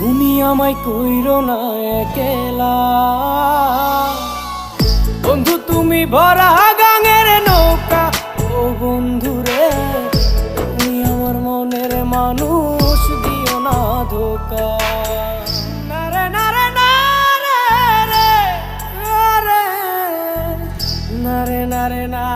তুমি আমায় কইরো না একেলা। বন্ধু, তুমি ভরা গাঙের নৌকা। ও বন্ধু রে, তুমি আমার মনের মানুষ, দিও না ধোকা। নারে নারে নারে নারে না